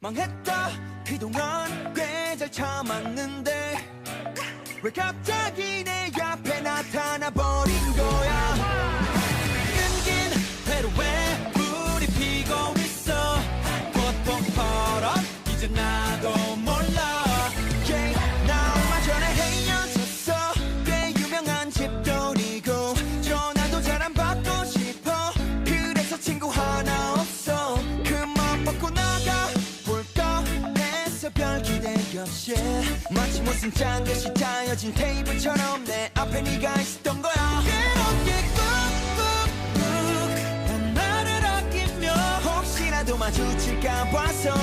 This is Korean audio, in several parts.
망했다. 그동안 꽤 잘 참았는데 왜 갑자기 내 없이 마치 무슨 짠듯이 짜여진 테이블처럼 내 앞에 네가 있었던 거야. 그렇게 꾹꾹꾹 난 나를 아끼며 혹시라도 마주칠까 봐서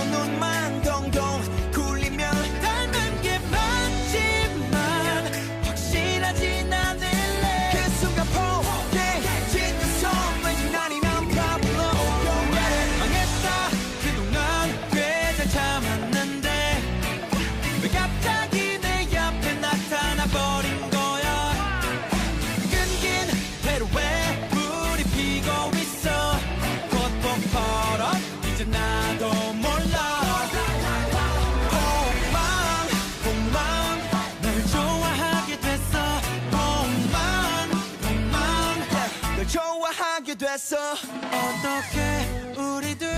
널 좋아하게 됐어. 어떻게 우리 둘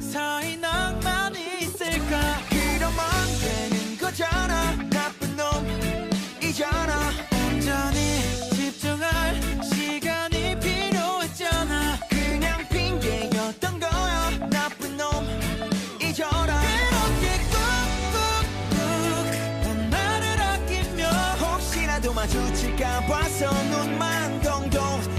사이 낭만이 있을까? 그러면 되는 거잖아. 나쁜 놈이잖아. 온전히 집중할 시간이 필요했잖아. 그냥 핑계였던 거야. 나쁜 놈이잖아. 그렇게 꾹꾹꾹 난 나를 아끼며 혹시라도 마주칠까 봐서 눈만 동동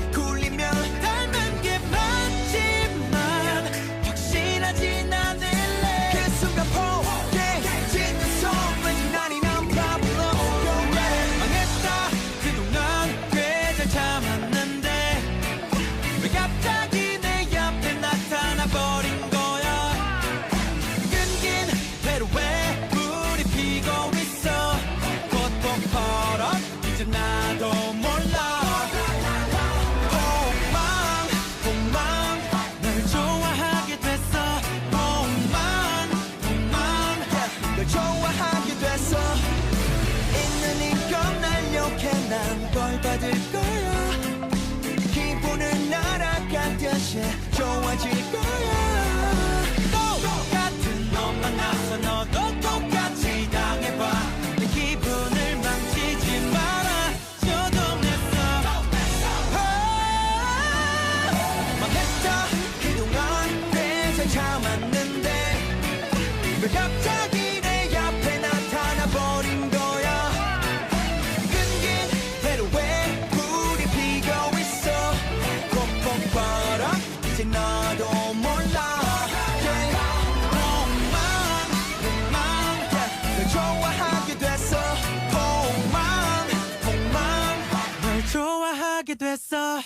벌 받을 거야. 기분은 날아가듯이 좋아질 거야. 똑같은 놈 만나서 너도 똑같이 당해봐. 내 기분을 망치지 마라. 저도 냈어. 망했다. 그동안 꽤잘 참았는데. 왜 갑자기 하게 됐어